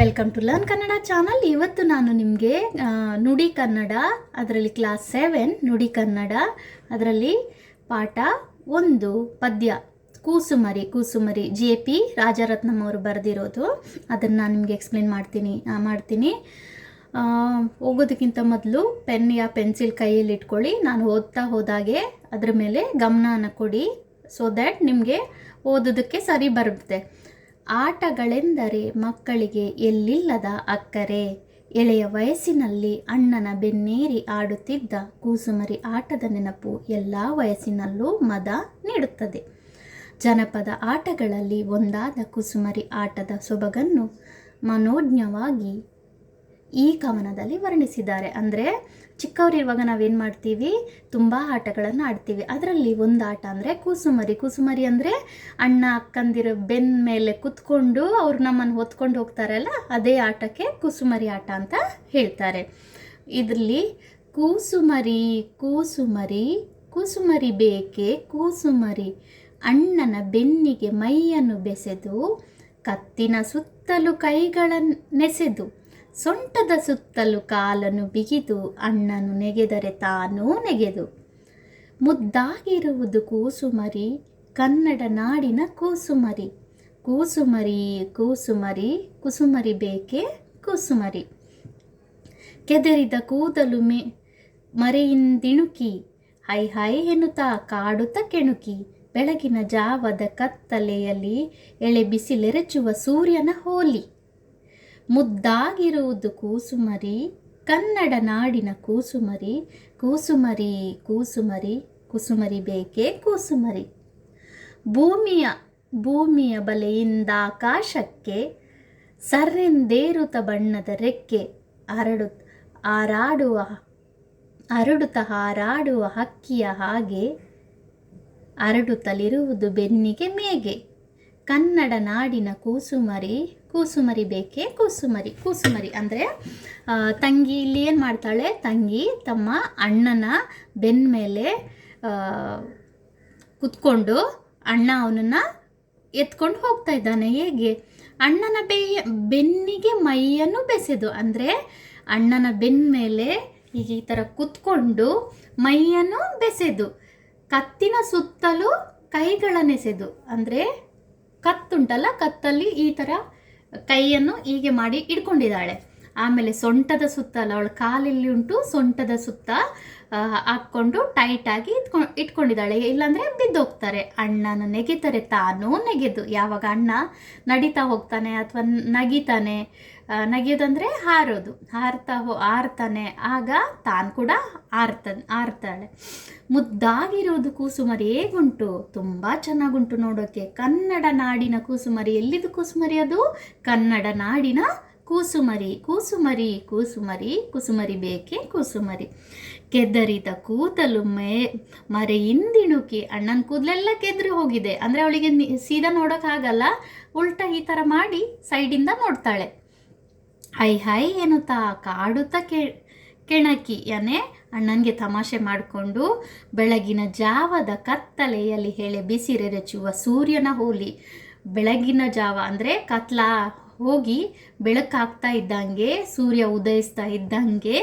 Welcome to learn Kannada channel ಇವತ್ತು ನಾನು ನಿಮಗೆ ನುಡಿ ಕನ್ನಡ, ಅದರಲ್ಲಿ ಕ್ಲಾಸ್ ಸೆವೆನ್ ನುಡಿ ಕನ್ನಡ, ಅದರಲ್ಲಿ ಪಾಠ ಒಂದು, ಪದ್ಯ. ಕೂಸುಮರಿ ಕೂಸುಮರಿ ಜೆ ಪಿ ರಾಜರತ್ನಂ ಅವರು ಬರೆದಿರೋದು. ಅದನ್ನು ನಾನು ನಿಮಗೆ ಎಕ್ಸ್ಪ್ಲೇನ್ ಮಾಡ್ತೀನಿ ಮಾಡ್ತೀನಿ. ಹೋಗೋದಕ್ಕಿಂತ ಮೊದಲು ಪೆನ್ ಯಾ ಪೆನ್ಸಿಲ್ ಕೈಯಲ್ಲಿ ಇಟ್ಕೊಳ್ಳಿ. ನಾನು ಓದ್ತಾ ಹೋದಾಗೆ ಅದರ ಮೇಲೆ ಗಮನನ ಕೊಡಿ ಸೊ ದ್ಯಾಟ್ ನಿಮಗೆ ಓದೋದಕ್ಕೆ ಸರಿ ಬರುತ್ತೆ. ಆಟಗಳೆಂದರೆ ಮಕ್ಕಳಿಗೆ ಎಲ್ಲಿಲ್ಲದ ಅಕ್ಕರೆ. ಎಳೆಯ ವಯಸ್ಸಿನಲ್ಲಿ ಅಣ್ಣನ ಬೆನ್ನೇರಿ ಆಡುತ್ತಿದ್ದ ಕೂಸುಮರಿ ಆಟದ ನೆನಪು ಎಲ್ಲ ವಯಸ್ಸಿನಲ್ಲೂ ಮದ ನೀಡುತ್ತದೆ. ಜನಪದ ಆಟಗಳಲ್ಲಿ ಒಂದಾದ ಕುಸುಮರಿ ಆಟದ ಸೊಬಗನ್ನು ಮನೋಜ್ಞವಾಗಿ ಈ ಕವನದಲ್ಲಿ ವರ್ಣಿಸಿದ್ದಾರೆ. ಅಂದರೆ ಚಿಕ್ಕವರಿರುವಾಗ ನಾವೇನು ಮಾಡ್ತೀವಿ? ತುಂಬ ಆಟಗಳನ್ನು ಆಡ್ತೀವಿ. ಅದರಲ್ಲಿ ಒಂದು ಆಟ ಅಂದರೆ ಕೂಸುಮರಿ. ಕೂಸುಮರಿ ಅಂದರೆ ಅಣ್ಣ, ಅಕ್ಕಂದಿರ ಬೆನ್ನ ಮೇಲೆ ಕುತ್ಕೊಂಡು ಅವ್ರು ನಮ್ಮನ್ನು ಹೊತ್ಕೊಂಡು ಹೋಗ್ತಾರಲ್ಲ ಅದೇ ಆಟಕ್ಕೆ ಕೂಸುಮರಿ ಆಟ ಅಂತ ಹೇಳ್ತಾರೆ. ಇದರಲ್ಲಿ ಕೂಸುಮರಿ ಕೂಸುಮರಿ ಕೂಸುಮರಿ ಬೇಕೆ, ಕೂಸುಮರಿ ಅಣ್ಣನ ಬೆನ್ನಿಗೆ ಮೈಯನ್ನು ಬೆಸೆದು ಕತ್ತಿನ ಸುತ್ತಲೂ ಕೈಗಳನ್ನೆಸೆದು ಸೊಂಟದ ಸುತ್ತಲೂ ಕಾಲನ್ನು ಬಿಗಿದು ಅಣ್ಣನು ನೆಗೆದರೆ ತಾನೂ ನೆಗೆದು. ಮುದ್ದಾಗಿರುವುದು ಕೂಸುಮರಿ, ಕನ್ನಡ ನಾಡಿನ ಕೂಸುಮರಿ. ಕೂಸುಮರಿ ಕೂಸುಮರಿ, ಕುಸುಮರಿ ಬೇಕೆ ಕೂಸುಮರಿ. ಕೆದರಿದ ಕೂದಲು ಮೆ, ಮರೆಯಿಂದಿಣುಕಿ, ಹೈ ಹೈ ಎನ್ನುತ್ತಾ ಕಾಡುತ್ತ ಕೆಣುಕಿ. ಬೆಳಗಿನ ಜಾವದ ಕತ್ತಲೆಯಲ್ಲಿ ಎಳೆ ಬಿಸಿಲೆರಚುವ ಸೂರ್ಯನ ಹೋಲಿ. ಮುದ್ದಾಗಿರುವುದು ಕೂಸುಮರಿ, ಕನ್ನಡ ನಾಡಿನ ಕೂಸುಮರಿ ಕೂಸುಮರಿ ಕೂಸುಮರಿ, ಕುಸುಮರಿ ಬೇಕೆ ಕೂಸುಮರಿ. ಭೂಮಿಯ ಭೂಮಿಯ ಬಲೆಯಿಂದ ಆಕಾಶಕ್ಕೆ, ಸರ್ರೆಂದೇರುತ ಬಣ್ಣದ ರೆಕ್ಕೆ ಹರಡು ಹಾರಾಡುವ ಹರಡುತ್ತ ಹಾರಾಡುವ ಹಕ್ಕಿಯ ಹಾಗೆ ಹರಡುತ್ತಲಿರುವುದು ಬೆನ್ನಿಗೆ ಮೇಗೆ. ಕನ್ನಡ ನಾಡಿನ ಕೂಸುಮರಿ ಕೂಸುಮರಿ ಬೇಕೇ, ಕೂಸುಮರಿ ಕೂಸುಮರಿ ಅಂದರೆ ತಂಗಿ ಇಲ್ಲಿ ಏನು ಮಾಡ್ತಾಳೆ? ತಂಗಿ ತಮ್ಮ ಅಣ್ಣನ ಬೆನ್ನ ಮೇಲೆ ಕುತ್ಕೊಂಡು ಅಣ್ಣ ಅವನನ್ನು ಎತ್ಕೊಂಡು ಹೋಗ್ತಾ ಇದ್ದಾನೆ. ಹೇಗೆ? ಅಣ್ಣನ ಬೇಯ, ಬೆನ್ನಿಗೆ ಮೈಯನ್ನು ಬೆಸೆದು, ಅಂದರೆ ಅಣ್ಣನ ಬೆನ್ನ ಮೇಲೆ ಈಗ ಈ ಥರ ಕುತ್ಕೊಂಡು ಮೈಯನ್ನು ಬೆಸೆದು, ಕತ್ತಿನ ಸುತ್ತಲೂ ಕೈಗಳನ್ನೆಸೆದು, ಅಂದರೆ ಕತ್ತುಂಟಲ್ಲ, ಕತ್ತಲ್ಲಿ ಈ ಥರ ಕೈಯನ್ನು ಹೀಗೆ ಮಾಡಿ ಇಟ್ಕೊಂಡಿದ್ದಾಳೆ ಆಮೇಲೆ ಸೊಂಟದ ಸುತ್ತ ಅಲ್ಲ, ಅವಳ ಕಾಲಲ್ಲಿ ಉಂಟು ಸೊಂಟದ ಸುತ್ತ ಹಾಕ್ಕೊಂಡು ಟೈಟಾಗಿ ಇಟ್ಕೊಂಡು ಇಟ್ಕೊಂಡಿದ್ದಾಳೆ. ಇಲ್ಲಾಂದರೆ ಬಿದ್ದೋಗ್ತಾರೆ. ಅಣ್ಣನ ನೆಗೆತಾರೆ ತಾನೂ ನೆಗೆದು. ಯಾವಾಗ ಅಣ್ಣ ನಡೀತಾ ಹೋಗ್ತಾನೆ ಅಥವಾ ನಗಿತಾನೆ ನಗಿಯೋದಂದರೆ ಹಾರೋದು. ಹಾರ್ತಾ ಹೋ ಹಾರ್ತಾನೆ ಆಗ ತಾನು ಕೂಡ ಹಾರ್ತ ಹಾರ್ತಾಳೆ ಮುದ್ದಾಗಿರೋದು ಕೂಸುಮರಿ ಹೇಗುಂಟು? ತುಂಬ ಚೆನ್ನಾಗುಂಟು ನೋಡೋಕ್ಕೆ ಕನ್ನಡ ನಾಡಿನ ಕೂಸುಮರಿ ಎಲ್ಲಿದು ಕೂಸುಮರಿ ಅದು? ಕನ್ನಡ ನಾಡಿನ ಕೂಸುಮರಿ. ಕೂಸುಮರಿ ಕೂಸುಮರಿ, ಕುಸುಮರಿ ಬೇಕೆ? ಕೂಸುಮರಿ. ಕೆದರಿದ ಕೂದಲು ಮೇ ಮರೆಯಿಂದಿಣುಕಿ ಅಣ್ಣನ ಕೂದಲೆಲ್ಲ ಕೆದರಿ ಹೋಗಿದೆ. ಅಂದರೆ ಅವಳಿಗೆ ಸೀದಾ ನೋಡೋಕ್ಕಾಗಲ್ಲ ಉಲ್ಟಾ ಈ ಥರ ಮಾಡಿ ಸೈಡಿಂದ ನೋಡ್ತಾಳೆ. ಹೈ ಹೈ ಎನ್ನುತ್ತಾ ಕಾಡುತ್ತ ಕೆ, ಕೆಣಕಿ ಯಾನೆ ಅಣ್ಣನಿಗೆ ತಮಾಷೆ ಮಾಡಿಕೊಂಡು ಬೆಳಗಿನ ಜಾವದ ಕತ್ತಲೆಯಲ್ಲಿ ಹೇಳಿ ಬಿಸಿರೆರಚುವ ಸೂರ್ಯನ ಹೋಲಿ. ಬೆಳಗಿನ ಜಾವ ಅಂದರೆ ಕತ್ಲ ಹೋಗಿ ಬೆಳಕಾಗ್ತಾ ಇದ್ದಂಗೆ, ಸೂರ್ಯ ಉದಯಿಸ್ತಾ ಇದ್ದಂಗೆ,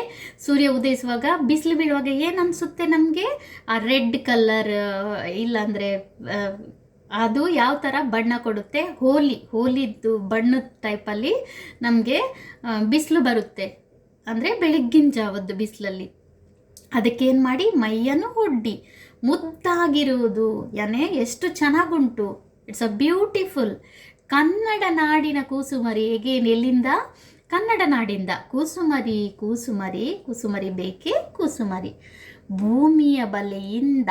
ಸೂರ್ಯ ಉದಯಿಸುವಾಗ ಬಿಸಿಲು ಬೀಳುವಾಗ ಏನು ಅನಿಸುತ್ತೆ ನಮಗೆ? ಆ ರೆಡ್ ಕಲರ್, ಇಲ್ಲಾಂದರೆ ಅದು ಯಾವ ಥರ ಬಣ್ಣ ಕೊಡುತ್ತೆ? ಹೋಲಿ, ಹೋಲಿದ್ದು ಬಣ್ಣದ ಟೈಪಲ್ಲಿ ನಮಗೆ ಬಿಸಿಲು ಬರುತ್ತೆ. ಅಂದರೆ ಬೆಳಗ್ಗಿನ ಜಾವದ್ದು ಬಿಸಿಲಲ್ಲಿ. ಅದಕ್ಕೇನು ಮಾಡಿ? ಮೈಯನ್ನು ಒಡ್ಡಿ. ಮುದ್ದಾಗಿರುವುದು ಯಾನೆ ಎಷ್ಟು ಚೆನ್ನಾಗುಂಟು. ಇಟ್ಸ್ ಅ ಬ್ಯೂಟಿಫುಲ್ ಕನ್ನಡ ನಾಡಿನ ಕೂಸುಮರಿ ಹೇಗೇನು ಎಲ್ಲಿಂದ? ಕನ್ನಡ ನಾಡಿಂದ. ಕೂಸುಮರಿ ಕೂಸುಮರಿ ಕೂಸುಮರಿ ಬೇಕೇ ಕೂಸುಮರಿ. ಭೂಮಿಯ ಬಲೆಯಿಂದ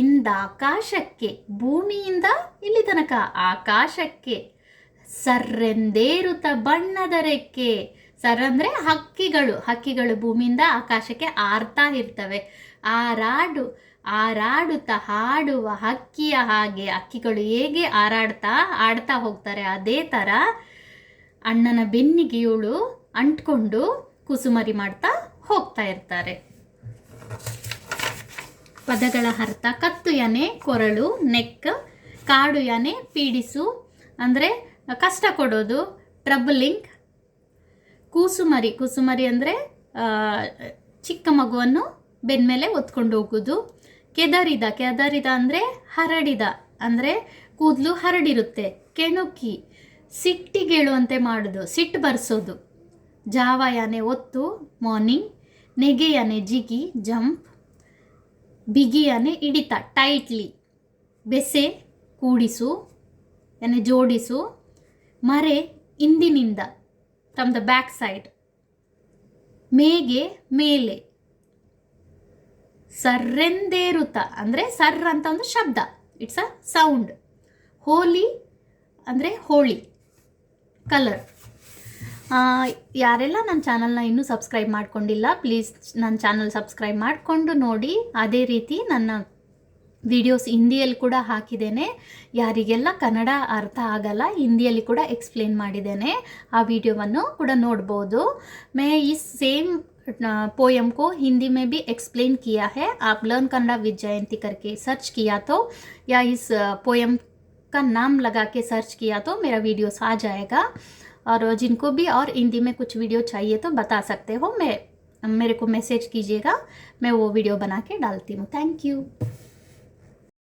ಇಂದ ಆಕಾಶಕ್ಕೆ, ಭೂಮಿಯಿಂದ ಇಲ್ಲಿ ತನಕ ಆಕಾಶಕ್ಕೆ ಸರ್ರೆಂದೇರುತ ಬಣ್ಣದ ರೆಕ್ಕೆ. ಸರ್ ಅಂದರೆ ಹಕ್ಕಿಗಳು ಹಕ್ಕಿಗಳು ಭೂಮಿಯಿಂದ ಆಕಾಶಕ್ಕೆ ಆರ್ತಾ ಇರ್ತವೆ. ಆರಾಡು, ಆರಾಡುತ್ತ ಹಾಡುವ ಹಕ್ಕಿಯ ಹಾಗೆ ಹಕ್ಕಿಗಳು ಹೇಗೆ ಹಾರಾಡ್ತಾ ಆಡ್ತಾ ಹೋಗ್ತಾರೆ ಅದೇ ಥರ ಅಣ್ಣನ ಬೆನ್ನಿಗೆ ಇವಳು ಅಂಟ್ಕೊಂಡು ಕುಸುಮರಿ ಮಾಡ್ತಾ ಹೋಗ್ತಾ ಇರ್ತಾರೆ. ಪದಗಳ ಅರ್ಥ ಕತ್ತು ಯಾನೆ, ಕೊರಳು ನೆಕ್ ಕಾಡು ಯಾನೆ, ಪೀಡಿಸು, ಅಂದರೆ ಕಷ್ಟ ಕೊಡೋದು ಟ್ರಬಲಿಂಗ್ ಕೂಸುಮರಿ. ಕೂಸುಮರಿ ಅಂದರೆ ಚಿಕ್ಕ ಮಗುವನ್ನು ಬೆನ್ಮೇಲೆ ಹೊತ್ಕೊಂಡು ಹೋಗೋದು. ಕೆದರಿದ. ಕೆದರಿದ ಅಂದರೆ ಹರಡಿದ. ಅಂದರೆ ಕೂದಲು ಹರಡಿರುತ್ತೆ. ಕೆಣುಕಿ ಸಿಟ್ಟಿಗೇಳುವಂತೆ ಮಾಡೋದು. ಸಿಟ್ಟು ಬರ್ಸೋದು. ಜಾವಯಾನೆ ಒತ್ತು ಮಾರ್ನಿಂಗ್ ನೆಗೆ ಯಾನೆ ಜಿಗಿ ಜಂಪ್ ಬಿಗಿಯನೆ ಹಿಡಿತ. ಟೈಟ್ಲಿ ಬೆಸೆ, ಕೂಡಿಸು ಯಾನೆ ಜೋಡಿಸು. ಮರೆ ಹಿಂದಿನಿಂದ ಫ್ರಮ್ ದ ಬ್ಯಾಕ್ ಸೈಡ್ ಮೇಗೆ, ಮೇಲೆ. ಸರ್ರೆಂದೇರುತ ಅಂದರೆ ಸರ್ರ ಅಂತ ಒಂದು ಶಬ್ದ. ಇಟ್ಸ್ ಅ ಸೌಂಡ್ ಹೋಲಿ ಅಂದರೆ ಹೋಳಿ. ಕಲರ್ ಯಾರೆಲ್ಲ ನನ್ನ ಚಾನಲ್ನ ಇನ್ನೂ ಸಬ್ಸ್ಕ್ರೈಬ್ ಮಾಡ್ಕೊಂಡಿಲ್ಲ ಪ್ಲೀಸ್ ನನ್ನ ಚಾನಲ್ ಸಬ್ಸ್ಕ್ರೈಬ್ ಮಾಡಿಕೊಂಡು ನೋಡಿ ಅದೇ ರೀತಿ ನನ್ನ ವಿಡಿಯೋಸ್ ಹಿಂದಿಯಲ್ಲಿ ಕೂಡ ಹಾಕಿದ್ದೇನೆ ಯಾರಿಗೆಲ್ಲ ಕನ್ನಡ ಅರ್ಥ ಆಗಲ್ಲ ಹಿಂದಿಯಲ್ಲಿ ಕೂಡ ಎಕ್ಸ್ಪ್ಲೇನ್ ಮಾಡಿದ್ದೇನೆ ಆ ವಿಡಿಯೋವನ್ನು ಕೂಡ ನೋಡ್ಬೋದು ಮೇ ಈ ಸೇಮ್ पोयम को हिंदी में भी एक्सप्लेन किया है आप लर्न कन्नड़ा विद जयंती करके सर्च किया तो या इस पोयम का नाम लगा के सर्च किया तो मेरा वीडियोस आ जाएगा और जिनको भी और हिंदी में कुछ वीडियो चाहिए तो बता सकते हो। मैं, मेरे को मैसेज कीजिएगा, मैं वो वीडियो बना के डालती हूँ। Thank you